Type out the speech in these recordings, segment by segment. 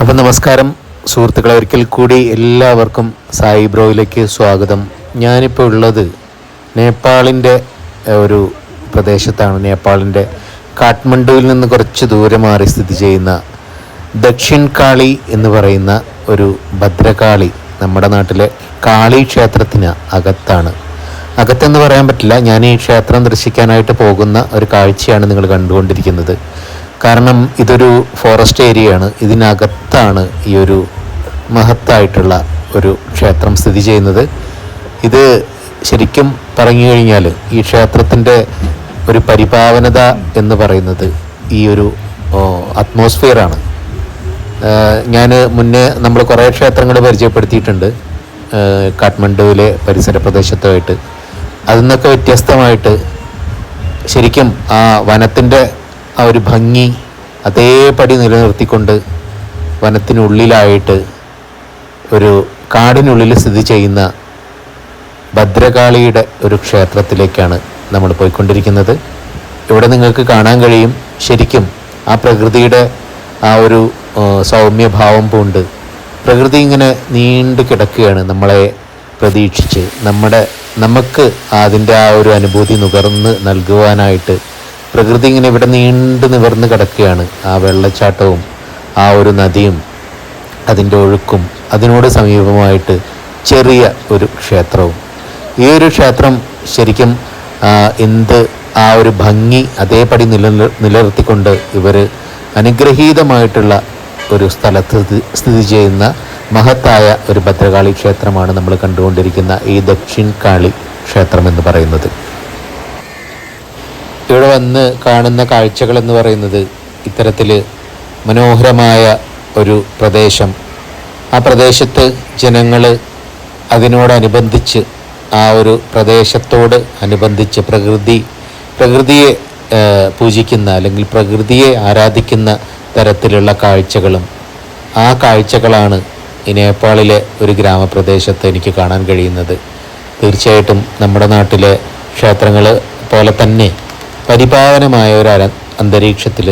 അപ്പം നമസ്കാരം സുഹൃത്തുക്കളെ. ഒരിക്കൽ കൂടി എല്ലാവർക്കും സായി ബ്രോയിലേക്ക് സ്വാഗതം. ഞാനിപ്പോൾ ഉള്ളത് നേപ്പാളിന്റെ ഒരു പ്രദേശത്താണ്. നേപ്പാളിന്റെ കാഠ്മണ്ഡുവിൽ നിന്ന് കുറച്ച് ദൂരെ മാറി സ്ഥിതി ചെയ്യുന്ന ദക്ഷിൺ കാളി എന്ന് പറയുന്ന ഒരു ഭദ്രകാളി നമ്മുടെ നാട്ടിലെ കാളി ക്ഷേത്രത്തിന് അകത്താണ്. അകത്തെന്ന് പറയാൻ പറ്റില്ല. ഞാൻ ഈ ക്ഷേത്രം ദർശിക്കാനായിട്ട് പോകുന്ന ഒരു കാഴ്ചയാണ് നിങ്ങൾ കണ്ടുകൊണ്ടിരിക്കുന്നത്. കാരണം ഇതൊരു ഫോറസ്റ്റ് ഏരിയയാണ് ഇതിനകത്താണ് ഈ ഒരു മഹത്തായിട്ടുള്ള ഒരു ക്ഷേത്രം സ്ഥിതി ചെയ്യുന്നത്. ഇത് ശരിക്കും പറഞ്ഞു കഴിഞ്ഞാൽ ഈ ക്ഷേത്രത്തിന്റെ ഒരു പരിപാവനത എന്ന് പറയുന്നത് ഈ ഒരു അറ്റ്മോസ്ഫിയറാണ് ഞാൻ മുന്നേ നമ്മൾ കുറേ ക്ഷേത്രങ്ങൾ പരിചയപ്പെടുത്തിയിട്ടുണ്ട്. കാഠ്മണ്ഡുവിലെ പരിസര പ്രദേശത്തുമായിട്ട്. അതിൽ നിന്നൊക്കെ വ്യത്യസ്തമായിട്ട് ശരിക്കും ആ വനത്തിന്റെ ആ ഒരു ഭംഗി അതേപടി നിലനിർത്തിക്കൊണ്ട് വനത്തിനുള്ളിലായിട്ട് ഒരു കാടിനുള്ളിൽ സ്ഥിതി ചെയ്യുന്ന ഭദ്രകാളിയുടെ ഒരു ക്ഷേത്രത്തിലേക്കാണ് നമ്മൾ പോയിക്കൊണ്ടിരിക്കുന്നത്. ഇവിടെ നിങ്ങൾക്ക് കാണാൻ കഴിയും ശരിക്കും ആ പ്രകൃതിയുടെ ആ ഒരു സൗമ്യഭാവം പൂണ്ട് പ്രകൃതി ഇങ്ങനെ നീണ്ടു കിടക്കുകയാണ് നമ്മളെ പ്രതീക്ഷിച്ച്. നമ്മുടെ നമുക്ക് അതിന്റെ ആ ഒരു അനുഭൂതി നുകർന്ന് നൽകുവാനായിട്ട് പ്രകൃതി ഇങ്ങനെ ഇവിടെ നീണ്ടു നിവർന്ന് കിടക്കുകയാണ്. ആ വെള്ളച്ചാട്ടവും ആ ഒരു നദിയും അതിന്റെ ഒഴുക്കും അതിനോട് സമീപമായിട്ട് ചെറിയ ഒരു ക്ഷേത്രവും. ഈ ഒരു ക്ഷേത്രം ശരിക്കും എന്ത് ആ ഒരു ഭംഗി അതേപടി നില നിലനിർത്തിക്കൊണ്ട് ഇവർ അനുഗ്രഹീതമായിട്ടുള്ള ഒരു സ്ഥലത്ത് സ്ഥിതി ചെയ്യുന്ന മഹത്തായ ഒരു ഭദ്രകാളി ക്ഷേത്രമാണ് നമ്മൾ കണ്ടുകൊണ്ടിരിക്കുന്ന ഈ ദക്ഷിൺ കാളി ക്ഷേത്രം എന്ന് പറയുന്നത്. ഇവിടെ വന്ന് കാണുന്ന കാഴ്ചകൾ എന്ന് പറയുന്നത് ഇത്തരത്തിൽ മനോഹരമായ ഒരു പ്രദേശം. ആ പ്രദേശത്ത് ജനങ്ങൾ അതിനോടനുബന്ധിച്ച് ആ ഒരു പ്രദേശത്തോട് അനുബന്ധിച്ച് പ്രകൃതി പ്രകൃതിയെ പൂജിക്കുന്ന അല്ലെങ്കിൽ പ്രകൃതിയെ ആരാധിക്കുന്ന തരത്തിലുള്ള കാഴ്ചകളും ആ കാഴ്ചകളാണ് ഈ നേപ്പാളിലെ ഒരു ഗ്രാമപ്രദേശത്ത് എനിക്ക് കാണാൻ കഴിയുന്നത്. തീർച്ചയായിട്ടും നമ്മുടെ നാട്ടിലെ ക്ഷേത്രങ്ങൾ പോലെ തന്നെ പരിപാവനമായ ഒരു അന്തരീക്ഷത്തിൽ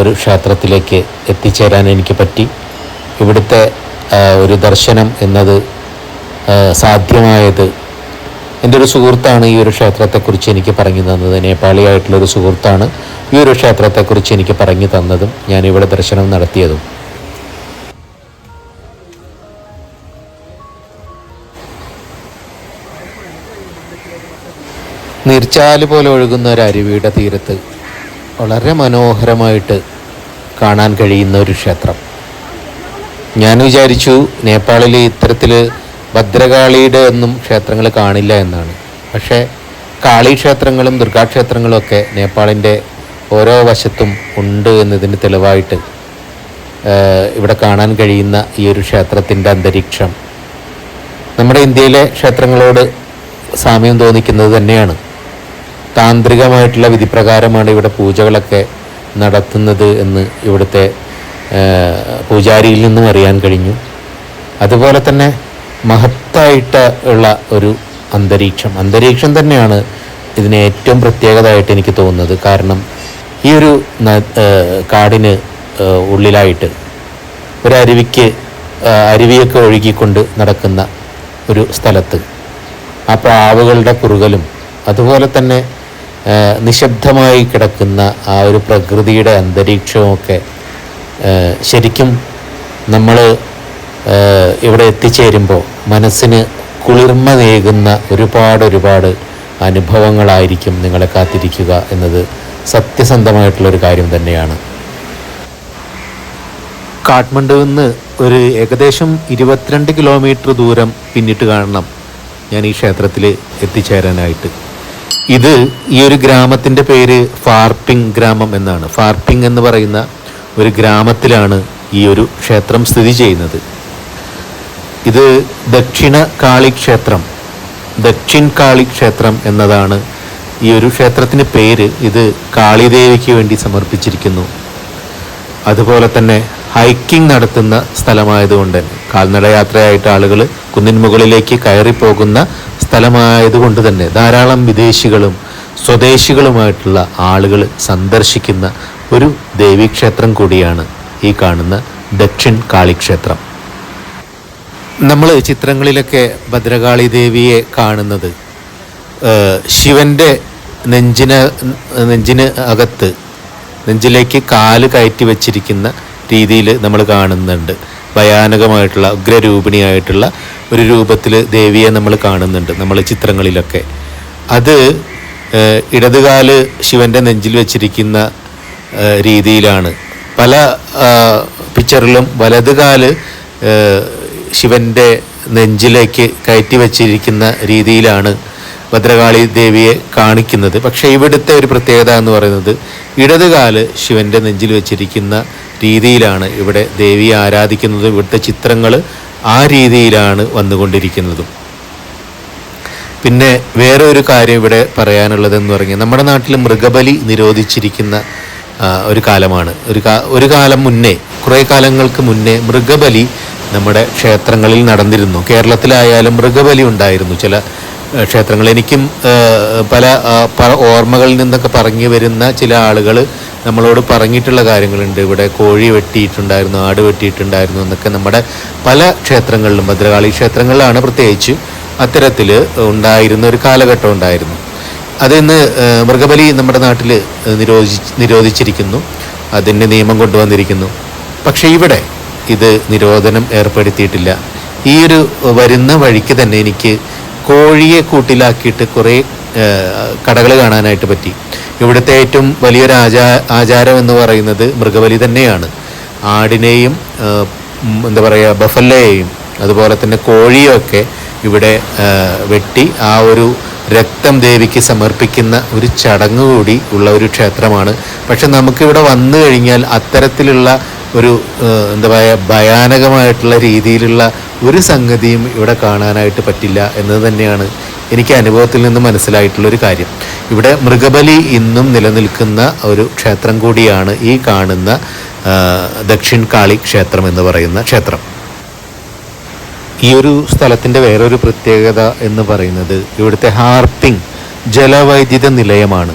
ഒരു ക്ഷേത്രത്തിലേക്ക് എത്തിച്ചേരാൻ എനിക്ക് പറ്റി. ഇവിടുത്തെ ഒരു ദർശനം എന്നത് സാധ്യമായത് എന്റെ ഒരു സുഹൃത്താണ് ഈ ഒരു ക്ഷേത്രത്തെക്കുറിച്ച് എനിക്ക് പറഞ്ഞു തന്നത്. നേപ്പാളിയായിട്ടുള്ളൊരു സുഹൃത്താണ് ഈ ഒരു ക്ഷേത്രത്തെക്കുറിച്ച് എനിക്ക് പറഞ്ഞു തന്നതും ഞാൻ ഇവിടെ ദർശനം നടത്തിയതും. നീർച്ചാൽ പോലെ ഒഴുകുന്ന ഒരു അരുവിയുടെ തീരത്ത് വളരെ മനോഹരമായിട്ട് കാണാൻ കഴിയുന്ന ഒരു ക്ഷേത്രം. ഞാൻ വിചാരിച്ചു നേപ്പാളിൽ ഇത്തരത്തിൽ ഭദ്രകാളിയുടെ ഒന്നും ക്ഷേത്രങ്ങൾ കാണില്ല എന്നാണ്. പക്ഷേ കാളി ക്ഷേത്രങ്ങളും ദുർഗാക്ഷേത്രങ്ങളും ഒക്കെ നേപ്പാളിന്റെ ഓരോ വശത്തും ഉണ്ട് എന്നതിന് തെളിവായിട്ട് ഇവിടെ കാണാൻ കഴിയുന്ന ഈ ഒരു ക്ഷേത്രത്തിന്റെ അന്തരീക്ഷം നമ്മുടെ ഇന്ത്യയിലെ ക്ഷേത്രങ്ങളോട് സാമ്യം തോന്നിക്കുന്നത് തന്നെയാണ്. താന്ത്രികമായിട്ടുള്ള വിധിപ്രകാരമാണ് ഇവിടെ പൂജകളൊക്കെ നടത്തുന്നത് എന്ന് ഇവിടുത്തെ പൂജാരിയിൽ നിന്നും അറിയാൻ കഴിഞ്ഞു. അതുപോലെ തന്നെ മഹത്തായിട്ട് ഉള്ള ഒരു അന്തരീക്ഷം. അന്തരീക്ഷം തന്നെയാണ് ഇതിന് ഏറ്റവും പ്രത്യേകതയായിട്ട് എനിക്ക് തോന്നുന്നത്. കാരണം ഈ ഒരു കാടിന് ഉള്ളിലായിട്ട് ഒരു അരുവിക്ക് അരുവിയൊക്കെ ഒഴുകിക്കൊണ്ട് നടക്കുന്ന ഒരു സ്ഥലത്ത് ആ പ്രാവുകളുടെ കുറുകലും അതുപോലെ തന്നെ നിശബ്ദമായി കിടക്കുന്ന ആ ഒരു പ്രകൃതിയുടെ അന്തരീക്ഷമൊക്കെ ശരിക്കും നമ്മൾ ഇവിടെ എത്തിച്ചേരുമ്പോൾ മനസ്സിന് കുളിർമ നേകുന്ന ഒരുപാട് ഒരുപാട് അനുഭവങ്ങളായിരിക്കും നിങ്ങളെ കാത്തിരിക്കുക എന്നത് സത്യസന്ധമായിട്ടുള്ളൊരു കാര്യം തന്നെയാണ്. കാഠ്മണ്ഡുവിൽ നിന്ന് ഒരു ഏകദേശം ഇരുപത്തിരണ്ട് കിലോമീറ്റർ ദൂരം പിന്നിട്ട് കാണണം ഞാൻ ഈ ക്ഷേത്രത്തിൽ എത്തിച്ചേരാനായിട്ട്. ഇത് ഈ ഒരു ഗ്രാമത്തിന്റെ പേര് ഫാർപ്പിംഗ് ഗ്രാമം എന്നാണ്. ഫാർപ്പിംഗ് എന്ന് പറയുന്ന ഒരു ഗ്രാമത്തിലാണ് ഈ ഒരു ക്ഷേത്രം സ്ഥിതി ചെയ്യുന്നത്. ഇത് ദക്ഷിണ കാളി ക്ഷേത്രം ദക്ഷിൺ കാളി ക്ഷേത്രം എന്നതാണ് ഈ ഒരു ക്ഷേത്രത്തിന് പേര്. ഇത് കാളിദേവിക്ക് വേണ്ടി സമർപ്പിച്ചിരിക്കുന്നു. അതുപോലെ തന്നെ ഹൈക്കിംഗ് നടത്തുന്ന സ്ഥലമായതുകൊണ്ട് തന്നെ. കാൽനട യാത്രയായിട്ട് ആളുകൾ കുന്നിൻ മുകളിലേക്ക് കയറിപ്പോകുന്ന സ്ഥലമായതുകൊണ്ട് തന്നെ ധാരാളം വിദേശികളും സ്വദേശികളുമായിട്ടുള്ള ആളുകൾ സന്ദർശിക്കുന്ന ഒരു ദേവീക്ഷേത്രം കൂടിയാണ് ഈ കാണുന്ന ദക്ഷിൺ കാളിക്ഷേത്രം. നമ്മൾ ചിത്രങ്ങളിലൊക്കെ ഭദ്രകാളി ദേവിയെ കാണുന്നത് ശിവന്റെ നെഞ്ചിന് നെഞ്ചിന് അകത്ത് നെഞ്ചിലേക്ക് കാൽ കയറ്റി വച്ചിരിക്കുന്ന രീതിയിൽ നമ്മൾ കാണുന്നുണ്ട്. ഭയാനകമായിട്ടുള്ള ഉഗ്രരൂപിണിയായിട്ടുള്ള ഒരു രൂപത്തിൽ ദേവിയെ നമ്മൾ കാണുന്നുണ്ട് നമ്മൾ ചിത്രങ്ങളിലൊക്കെ. അത് ഇടതുകാൽ ശിവന്റെ നെഞ്ചിൽ വെച്ചിരിക്കുന്ന രീതിയിലാണ്. പല പിക്ചറിലും വലതുകാൽ ശിവന്റെ നെഞ്ചിലേക്ക് കയറ്റി വച്ചിരിക്കുന്ന രീതിയിലാണ് ഭദ്രകാളി ദേവിയെ കാണിക്കുന്നത്. പക്ഷേ ഇവിടുത്തെ ഒരു പ്രത്യേകത എന്ന് പറയുന്നത് ഇടതുകാൽ ശിവന്റെ നെഞ്ചിൽ വെച്ചിരിക്കുന്ന രീതിയിലാണ് ഇവിടെ ദേവിയെ ആരാധിക്കുന്നത്. ഇവിടുത്തെ ചിത്രങ്ങൾ ആ രീതിയിലാണ് വന്നുകൊണ്ടിരിക്കുന്നതും. പിന്നെ വേറെ ഒരു കാര്യം ഇവിടെ പറയാനുള്ളതെന്ന് പറഞ്ഞാൽ നമ്മുടെ നാട്ടിൽ മൃഗബലി നിരോധിച്ചിരിക്കുന്ന ഒരു കാലമാണ്. ഒരു കാ ഒരു കാലം മുന്നേ കുറേ കാലങ്ങൾക്ക് മുന്നേ മൃഗബലി നമ്മുടെ ക്ഷേത്രങ്ങളിൽ നടന്നിരുന്നു. കേരളത്തിലായാലും മൃഗബലി ഉണ്ടായിരുന്നു. ചില ക്ഷേത്രങ്ങൾ എനിക്കും പല ഓർമ്മകളിൽ നിന്നൊക്കെ പറഞ്ഞു വരുന്ന ചില ആളുകൾ നമ്മളോട് പറഞ്ഞിട്ടുള്ള കാര്യങ്ങളുണ്ട്. ഇവിടെ കോഴി വെട്ടിയിട്ടുണ്ടായിരുന്നു ആട് വെട്ടിയിട്ടുണ്ടായിരുന്നു എന്നൊക്കെ നമ്മുടെ പല ക്ഷേത്രങ്ങളിലും ഭദ്രകാളി ക്ഷേത്രങ്ങളിലാണ് പ്രത്യേകിച്ച് അത്തരത്തിൽ ഉണ്ടായിരുന്ന ഒരു കാലഘട്ടം ഉണ്ടായിരുന്നു. അതിന്ന് മൃഗബലി നമ്മുടെ നാട്ടിൽ നിരോധി നിരോധിച്ചിരിക്കുന്നു. അതിന്റെ നിയമം കൊണ്ടുവന്നിരിക്കുന്നു. പക്ഷേ ഇവിടെ ഇത് നിരോധനം ഏർപ്പെടുത്തിയിട്ടില്ല. ഈ ഒരു വരുന്ന വഴിക്ക് തന്നെ എനിക്ക് കോഴിയെ കൂട്ടിലാക്കിയിട്ട് കുറേ കടകൾ കാണാനായിട്ട് പറ്റി. ഇവിടുത്തെ ഏറ്റവും വലിയൊരു ആചാ ആചാരം എന്ന് പറയുന്നത് മൃഗബലി തന്നെയാണ്. ആടിനെയും എന്താ പറയുക ബഫല്ലയെയും അതുപോലെ തന്നെ കോഴിയൊക്കെ ഇവിടെ വെട്ടി ആ ഒരു രക്തം ദേവിക്ക് സമർപ്പിക്കുന്ന ഒരു ചടങ്ങ് കൂടി ഉള്ള ഒരു ക്ഷേത്രമാണ്. പക്ഷെ നമുക്കിവിടെ വന്നു കഴിഞ്ഞാൽ അത്തരത്തിലുള്ള ഒരു എന്താ പറയുക ഭയാനകമായിട്ടുള്ള രീതിയിലുള്ള ഒരു സംഗതിയും ഇവിടെ കാണാനായിട്ട് പറ്റില്ല എന്നത് തന്നെയാണ് എനിക്ക് അനുഭവത്തിൽ നിന്ന് മനസ്സിലായിട്ടുള്ള ഒരു കാര്യം. ഇവിടെ മൃഗബലി ഇന്നും നിലനിൽക്കുന്ന ഒരു ക്ഷേത്രം കൂടിയാണ് ഈ കാണുന്ന ദക്ഷിൺ കാളി ക്ഷേത്രം എന്ന് പറയുന്ന ക്ഷേത്രം. ഈ ഒരു സ്ഥലത്തിന്റെ വേറൊരു പ്രത്യേകത എന്ന് പറയുന്നത് ഇവിടുത്തെ ഹാർത്തിങ് ജലവൈദ്യുത നിലയമാണ്.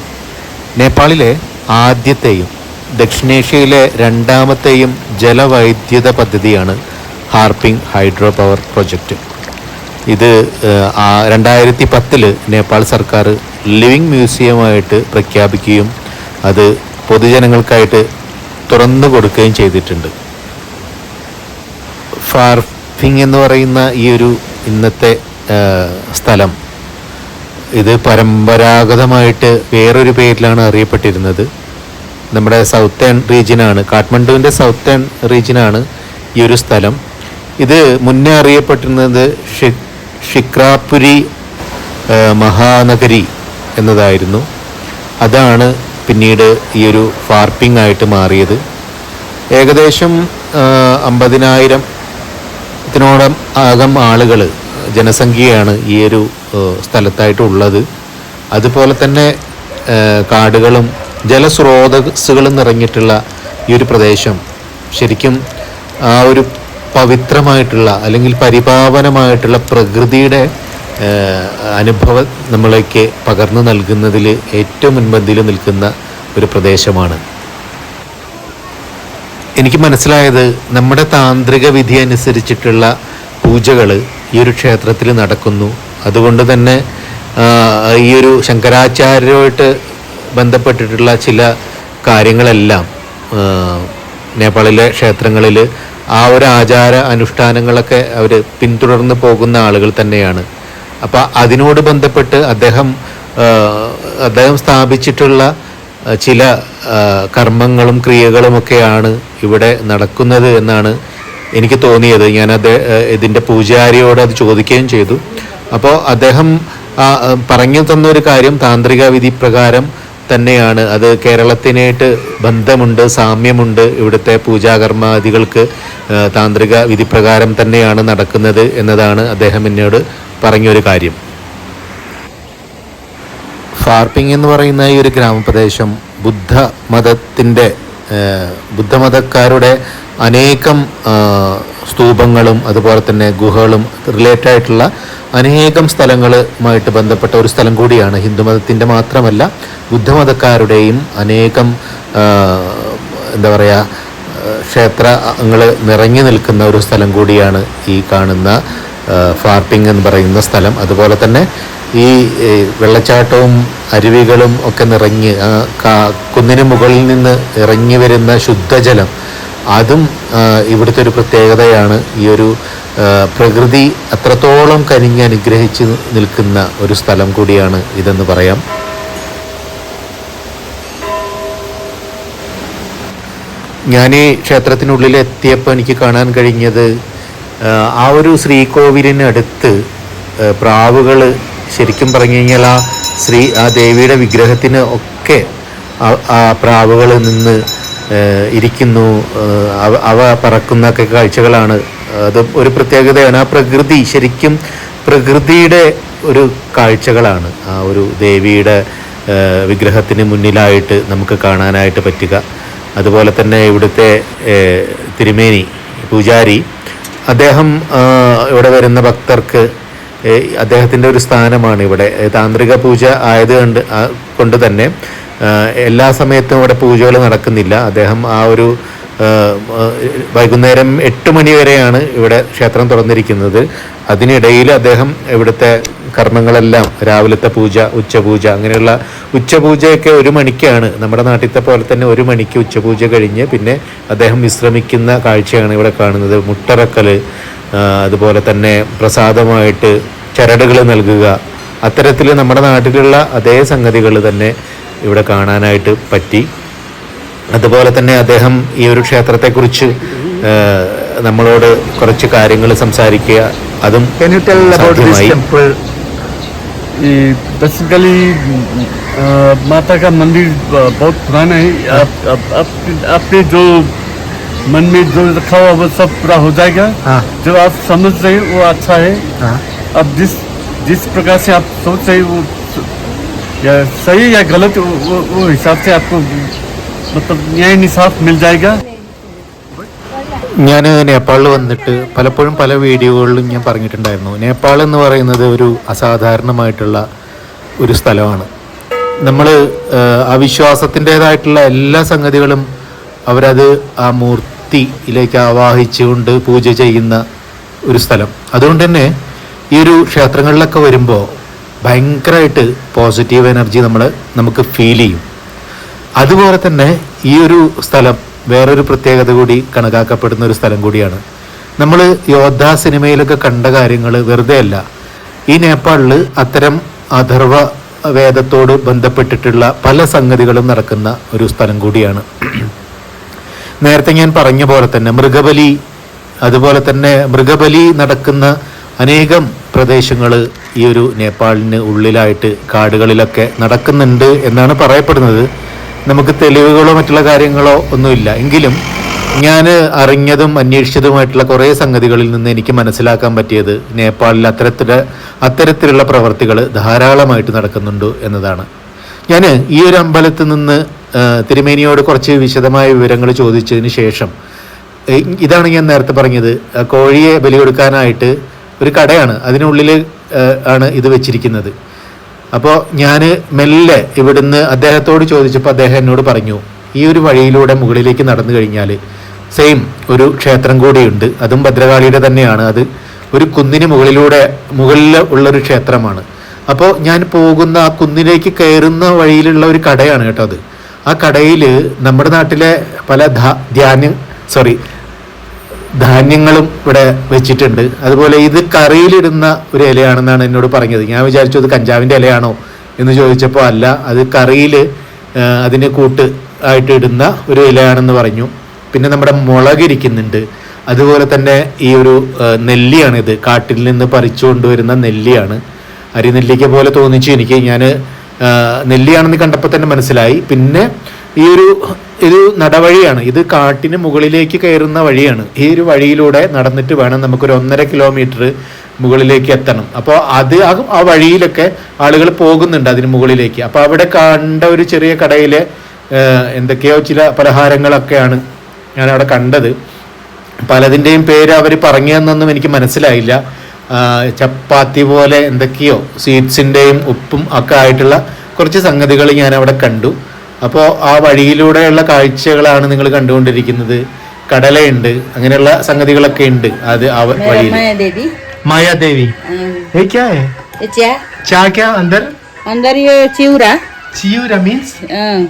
നേപ്പാളിലെ ആദ്യത്തെയും ദക്ഷിണേഷ്യയിലെ രണ്ടാമത്തെയും ജലവൈദ്യുത പദ്ധതിയാണ് ഹാർപ്പിംഗ് ഹൈഡ്രോ പവർ പ്രൊജക്റ്റ് ഇത് രണ്ടായിരത്തി പത്തിൽ നേപ്പാൾ സർക്കാർ ലിവിങ് മ്യൂസിയമായിട്ട് പ്രഖ്യാപിക്കുകയും അത് പൊതുജനങ്ങൾക്കായിട്ട് തുറന്നു കൊടുക്കുകയും ചെയ്തിട്ടുണ്ട്. ഫാർഫിങ് എന്ന് പറയുന്ന ഈ ഒരു ഇന്നത്തെ സ്ഥലം ഇത് പരമ്പരാഗതമായിട്ട് വേറൊരു പേരിലാണ് അറിയപ്പെട്ടിരുന്നത്. നമ്മുടെ സൗത്തേൺ റീജിയനാണ് കാഠ്മണ്ഡുവിന്റെ സൗത്തേൺ റീജിയനാണ് ഈ ഒരു സ്ഥലം. ഇത് മുന്നേ അറിയപ്പെട്ടിരുന്നത് ഷി ഷിക്രാപുരി മഹാനഗരി എന്നതായിരുന്നു. അതാണ് പിന്നീട് ഈ ഒരു ഫാർപ്പിംഗ് ആയിട്ട് മാറിയത്. ഏകദേശം അമ്പതിനായിരം ത്തിനോടം ആകം ആളുകൾ ജനസംഖ്യയാണ് ഈ ഒരു സ്ഥലത്തായിട്ടുള്ളത് അതുപോലെ തന്നെ കാടുകളും ജലസ്രോതസ്സുകളും നിറഞ്ഞിട്ടുള്ള ഈ ഒരു പ്രദേശം ശരിക്കും ആ ഒരു പവിത്രമായിട്ടുള്ള അല്ലെങ്കിൽ പരിപാവനമായിട്ടുള്ള പ്രകൃതിയുടെ അനുഭവം നമ്മളേക്ക് പകർന്നു നൽകുന്നതിൽ ഏറ്റവും മുൻപന്തിയിൽ നിൽക്കുന്ന ഒരു പ്രദേശമാണ്. എനിക്ക് മനസ്സിലായത് നമ്മുടെ താന്ത്രിക വിധി അനുസരിച്ചിട്ടുള്ള പൂജകൾ ഈ ഒരു ക്ഷേത്രത്തിൽ നടക്കുന്നു. അതുകൊണ്ട് തന്നെ ഈ ഒരു ശങ്കരാചാര്യരുമായിട്ട് ബന്ധപ്പെട്ടിട്ടുള്ള ചില കാര്യങ്ങളെല്ലാം നേപ്പാളിലെ ക്ഷേത്രങ്ങളിൽ ആ ഒരു ആചാര അനുഷ്ഠാനങ്ങളൊക്കെ അവർ പിന്തുടർന്ന് പോകുന്ന ആളുകൾ തന്നെയാണ്. അപ്പോൾ അതിനോട് ബന്ധപ്പെട്ട് അദ്ദേഹം അദ്ദേഹം സ്ഥാപിച്ചിട്ടുള്ള ചില കർമ്മങ്ങളും ക്രിയകളുമൊക്കെയാണ് ഇവിടെ നടക്കുന്നത് എന്നാണ് എനിക്ക് തോന്നിയത്. ഞാൻ അദ്ദേഹം ഇതിന്റെ പൂജാരിയോട് അത് ചോദിക്കുകയും ചെയ്തു. അപ്പോൾ അദ്ദേഹം പറഞ്ഞു തന്ന ഒരു കാര്യം താന്ത്രിക വിധി പ്രകാരം തന്നെയാണ്. അത് കേരളത്തിനായിട്ട് ബന്ധമുണ്ട് സാമ്യമുണ്ട് ഇവിടുത്തെ പൂജാകർമാദികൾക്ക് താന്ത്രിക വിധിപ്രകാരം തന്നെയാണ് നടക്കുന്നത് എന്നതാണ് അദ്ദേഹം എന്നോട് പറഞ്ഞൊരു കാര്യം. ഫാർപ്പിംഗ് എന്ന് പറയുന്ന ഈ ഒരു ഗ്രാമപ്രദേശം ബുദ്ധ മതത്തിന്റെ ബുദ്ധമതക്കാരുടെ അനേകം സ്തൂപങ്ങളും അതുപോലെ തന്നെ ഗുഹകളും റിലേറ്റഡ് ആയിട്ടുള്ള അനേകം സ്ഥലങ്ങളുമായിട്ട് ബന്ധപ്പെട്ട ഒരു സ്ഥലം കൂടിയാണ് ഹിന്ദുമതത്തിന്റെ മാത്രമല്ല ബുദ്ധമതക്കാരുടെയും അനേകം എന്താ പറയുക ക്ഷേത്രങ്ങൾ നിറഞ്ഞു നിൽക്കുന്ന ഒരു സ്ഥലം കൂടിയാണ് ഈ കാണുന്ന ഫാർപ്പിംഗ് എന്ന് പറയുന്ന സ്ഥലം. അതുപോലെ തന്നെ ഈ വെള്ളച്ചാട്ടവും അരുവികളും ഒക്കെ നിറഞ്ഞ് കുന്നിന് മുകളിൽ നിന്ന് ഇറങ്ങി വരുന്ന ശുദ്ധജലം അതും ഇവിടുത്തെ ഒരു പ്രത്യേകതയാണ്. ഈ ഒരു പ്രകൃതി അത്രത്തോളം കനിഞ്ഞ് അനുഗ്രഹിച്ച് നിൽക്കുന്ന ഒരു സ്ഥലം കൂടിയാണ് ഇതെന്ന് പറയാം. ഞാൻ ഈ ക്ഷേത്രത്തിനുള്ളിൽ എത്തിയപ്പോൾ എനിക്ക് കാണാൻ കഴിഞ്ഞത് ആ ഒരു ശ്രീകോവിലിനടുത്ത് പ്രാവുകൾ ശരിക്കും പറഞ്ഞു കഴിഞ്ഞാൽ ആ ശ്രീ ആ ദേവിയുടെ വിഗ്രഹത്തിന് ഒക്കെ ആ- പ്രാവുകൾ നിന്ന് ഇരിക്കുന്നു. അവ- പറക്കുന്ന പറക്കുന്നൊക്കെ കാഴ്ചകളാണ്. അത് ഒരു പ്രത്യേകതയാണ്. ആ പ്രകൃതി ശരിക്കും പ്രകൃതിയുടെ ഒരു കാഴ്ചകളാണ്. ആ ഒരു ദേവിയുടെ വിഗ്രഹത്തിന് മുന്നിലായിട്ട് നമുക്ക് കാണാനായിട്ട് പറ്റുക. അതുപോലെ തന്നെ ഇവിടുത്തെ തിരുമേനി പൂജാരി അദ്ദേഹം ഇവിടെ വരുന്ന ഭക്തർക്ക് അദ്ദേഹത്തിന്റെ ഒരു സ്ഥാനമാണ് ഇവിടെ. താന്ത്രിക പൂജ ആയത് കൊണ്ട് കൊണ്ട് തന്നെ എല്ലാ സമയത്തും ഇവിടെ പൂജകൾ നടക്കുന്നില്ല. അദ്ദേഹം ആ ഒരു വൈകുന്നേരം എട്ട് മണി വരെയാണ് ഇവിടെ ക്ഷേത്രം തുറന്നിരിക്കുന്നത്. അതിനിടയിൽ അദ്ദേഹം ഇവിടുത്തെ കർമ്മങ്ങളെല്ലാം രാവിലത്തെ പൂജ ഉച്ചപൂജ അങ്ങനെയുള്ള ഉച്ചപൂജയൊക്കെ ഒരു മണിക്കാണ്. നമ്മുടെ നാട്ടിലത്തെ പോലെ തന്നെ ഒരു മണിക്ക് ഉച്ചപൂജ കഴിഞ്ഞ് പിന്നെ അദ്ദേഹം വിശ്രമിക്കുന്ന കാഴ്ചയാണ് ഇവിടെ കാണുന്നത്. മുട്ടറക്കൽ അതുപോലെ തന്നെ പ്രസാദമായിട്ട് ചരടുകൾ നൽകുക അത്തരത്തിൽ നമ്മുടെ നാട്ടിലുള്ള അതേ സംഗതികൾ തന്നെ ഇവിടെ കാണാനായിട്ട് പറ്റി അതുപോലെ തന്നെ അദ്ദേഹം ഈ ഒരു ക്ഷേത്രത്തെക്കുറിച്ച് ആ, നമ്മളോട് കുറച്ച് കാര്യങ്ങൾ സംസാരിക്കുക അതും Can you tell about this സാധ്യമായി temple? बेसिकली माता का मंदिर अ, बहुत पुराना है आप, आप, आप, आपने जो मन में जो रखा हुआ वो सब पूरा हो जाएगा हाँ जो आप समझ रहे हैं वो अच्छा है हाँ अब जिस जिस प्रकार से आप सोच रहे हैं वो या सही या गलत वो, वो, वो हिसाब से आपको मतलब न्याय इंसाफ मिल जाएगा ഞാൻ നേപ്പാളിൽ വന്നിട്ട് പലപ്പോഴും പല വീഡിയോകളിലും ഞാൻ പറഞ്ഞിട്ടുണ്ടായിരുന്നു നേപ്പാൾ എന്ന് പറയുന്നത് ഒരു അസാധാരണമായിട്ടുള്ള ഒരു സ്ഥലമാണ് നമ്മൾ ആ വിശ്വാസത്തിൻ്റെതായിട്ടുള്ള എല്ലാ സംഗതികളും അവരത് ആ മൂർത്തിയിലേക്ക് ആവാഹിച്ചുകൊണ്ട് പൂജ ചെയ്യുന്ന ഒരു സ്ഥലം. അതുകൊണ്ട് തന്നെ ഈ ഒരു ക്ഷേത്രങ്ങളിലൊക്കെ വരുമ്പോൾ ഭയങ്കരമായിട്ട് പോസിറ്റീവ് എനർജി നമ്മൾ നമുക്ക് ഫീൽ ചെയ്യും. അതുപോലെ തന്നെ ഈ ഒരു സ്ഥലം വേറൊരു പ്രത്യേകത കൂടി കണക്കാക്കപ്പെടുന്ന ഒരു സ്ഥലം കൂടിയാണ്. നമ്മൾ യോദ്ധ സിനിമയിലൊക്കെ കണ്ട കാര്യങ്ങൾ വെറുതെ അല്ല. ഈ നേപ്പാളിൽ അത്തരം അഥർവ വേദത്തോട് ബന്ധപ്പെട്ടിട്ടുള്ള പല സംഗതികളും നടക്കുന്ന ഒരു സ്ഥലം കൂടിയാണ്. നേരത്തെ ഞാൻ പറഞ്ഞ പോലെ തന്നെ മൃഗബലി അതുപോലെ തന്നെ മൃഗബലി നടക്കുന്ന അനേകം പ്രദേശങ്ങൾ ഈ ഒരു നേപ്പാളിന് ഉള്ളിലായിട്ട് കാടുകളിലൊക്കെ നടക്കുന്നുണ്ട് എന്നാണ് പറയപ്പെടുന്നത്. നമുക്ക് തെളിവുകളോ മറ്റുള്ള കാര്യങ്ങളോ ഒന്നുമില്ല. എങ്കിലും ഞാൻ അറിഞ്ഞതും അന്വേഷിച്ചതുമായിട്ടുള്ള കുറേ സംഗതികളിൽ നിന്ന് എനിക്ക് മനസ്സിലാക്കാൻ പറ്റിയത് നേപ്പാളിൽ അത്തരത്തിലെ അത്തരത്തിലുള്ള പ്രവർത്തികൾ ധാരാളമായിട്ട് നടക്കുന്നുണ്ട് എന്നതാണ്. ഞാൻ ഈ ഒരു അമ്പലത്തിൽ നിന്ന് തിരുമേനിയോട് കുറച്ച് വിശദമായ വിവരങ്ങൾ ചോദിച്ചതിന് ശേഷം ഇതാണ് ഞാൻ നേരത്തെ പറഞ്ഞത് കോഴിയെ ബലി കൊടുക്കാനായിട്ട് ഒരു കടയാണ് അതിനുള്ളിൽ ആണ് ഇത് വെച്ചിരിക്കുന്നത്. അപ്പോൾ ഞാൻ മെല്ലെ ഇവിടുന്ന് അദ്ദേഹത്തോട് ചോദിച്ചപ്പോൾ അദ്ദേഹം എന്നോട് പറഞ്ഞു ഈ ഒരു വഴിയിലൂടെ മുകളിലേക്ക് നടന്നു കഴിഞ്ഞാൽ സെയിം ഒരു ക്ഷേത്രം കൂടിയുണ്ട് അതും ഭദ്രകാളിയുടെ തന്നെയാണ് അത് ഒരു കുന്നിന് മുകളിലൂടെ മുകളിൽ ഉള്ളൊരു ക്ഷേത്രമാണ്. അപ്പോൾ ഞാൻ പോകുന്ന ആ കുന്നിലേക്ക് കയറുന്ന വഴിയിലുള്ള ഒരു കടയാണ് കേട്ടോ അത്. ആ കടയിൽ നമ്മുടെ നാട്ടിലെ പല ധാന്യ സോറി ധാന്യങ്ങളും ഇവിടെ വെച്ചിട്ടുണ്ട്. അതുപോലെ ഇത് കറിയിലിടുന്ന ഒരു ഇലയാണെന്നാണ് എന്നോട് പറഞ്ഞത്. ഞാൻ വിചാരിച്ചു അത് കഞ്ചാവിന്റെ ഇലയാണോ എന്ന് ചോദിച്ചപ്പോൾ അല്ല അത് കറിയിൽ അതിന് കൂട്ട് ആയിട്ട് ഇടുന്ന ഒരു ഇലയാണെന്ന് പറഞ്ഞു. പിന്നെ നമ്മുടെ മുളക് ഇരിക്കുന്നുണ്ട്. അതുപോലെ തന്നെ ഈ ഒരു നെല്ലിയാണിത്. കാട്ടിൽ നിന്ന് പറിച്ചു കൊണ്ടുവരുന്ന നെല്ലിയാണ്. അരിനെല്ലിക്ക പോലെ തോന്നിച്ചു എനിക്ക്. ഞാൻ നെല്ലിയാണെന്ന് കണ്ടപ്പോൾ തന്നെ മനസ്സിലായി. പിന്നെ ഈ ഒരു ഒരു നടവഴിയാണ്. ഇത് കാട്ടിന് മുകളിലേക്ക് കയറുന്ന വഴിയാണ്. ഈ ഒരു വഴിയിലൂടെ നടന്നിട്ട് വേണം നമുക്കൊരു ഒന്നര കിലോമീറ്റർ മുകളിലേക്ക് എത്തണം. അപ്പോൾ അത് ആ വഴിയിലൊക്കെ ആളുകൾ പോകുന്നുണ്ട് അതിന് മുകളിലേക്ക്. അപ്പോൾ അവിടെ കണ്ട ഒരു ചെറിയ കടയിലെ ആ, എന്തൊക്കെയോ ചില പലഹാരങ്ങളൊക്കെയാണ് ഞാൻ അവിടെ കണ്ടത്. പലതിന്റെയും പേര് അവർ പറഞ്ഞു തന്നൊന്നും എനിക്ക് മനസ്സിലായില്ല. ചപ്പാത്തി പോലെ എന്തൊക്കെയോ സ്വീറ്റ്സിൻ്റെയും ഉപ്പും ഒക്കെ ആയിട്ടുള്ള കുറച്ച് സംഗതികൾ ഞാൻ അവിടെ കണ്ടു അപ്പോൾ ആ വഴിയിലൂടെയുള്ള കാഴ്ചകളാണ് നിങ്ങൾ കണ്ടുകൊണ്ടിരിക്കുന്നത് കടലയുണ്ട് അങ്ങനെയുള്ള സംഗതികളൊക്കെ ഉണ്ട് അത് ആ मेरा വഴിയിൽ माया देवी മായാദേവി अं, ये क्या है ये क्या चा क्या अंदर अंदर ये चिवरा चियूरा मीन्स अं,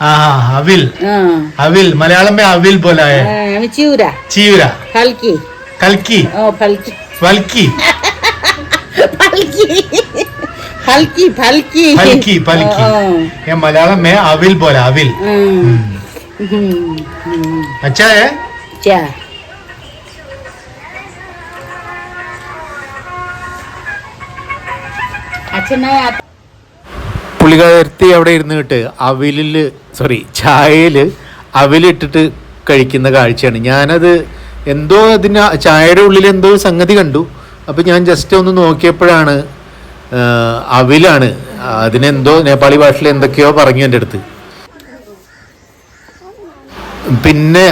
हाँ अविल अं, अविल मलयालम में अविल बोला है अं, आम्ही चिवरा चियूरा फलकी कलकी ओ फलकी फलकी फलकी फलकी फलकी फलकी फलकी अं, ये मलयालम में अविल बोला अविल अं, हम्म, हम्म, अच्छा है क्या अच्छा नहीं आता പുളികലർത്തി അവിടെ ഇരുന്നിട്ട് അവിലിൽ സോറി ചായയിൽ അവിലിട്ടിട്ട് കഴിക്കുന്ന കാഴ്ചയാണ് ഞാനത് എന്തോ അതിന് ചായയുടെ ഉള്ളിൽ എന്തോ ഒരു സംഗതി കണ്ടു. അപ്പോൾ ഞാൻ ജസ്റ്റ് ഒന്ന് നോക്കിയപ്പോഴാണ് അവിലാണ്. അതിനെന്തോ നേപ്പാളി ഭാഷയിൽ എന്തൊക്കെയോ പറഞ്ഞു എന്റെ അടുത്ത്. പിന്നെ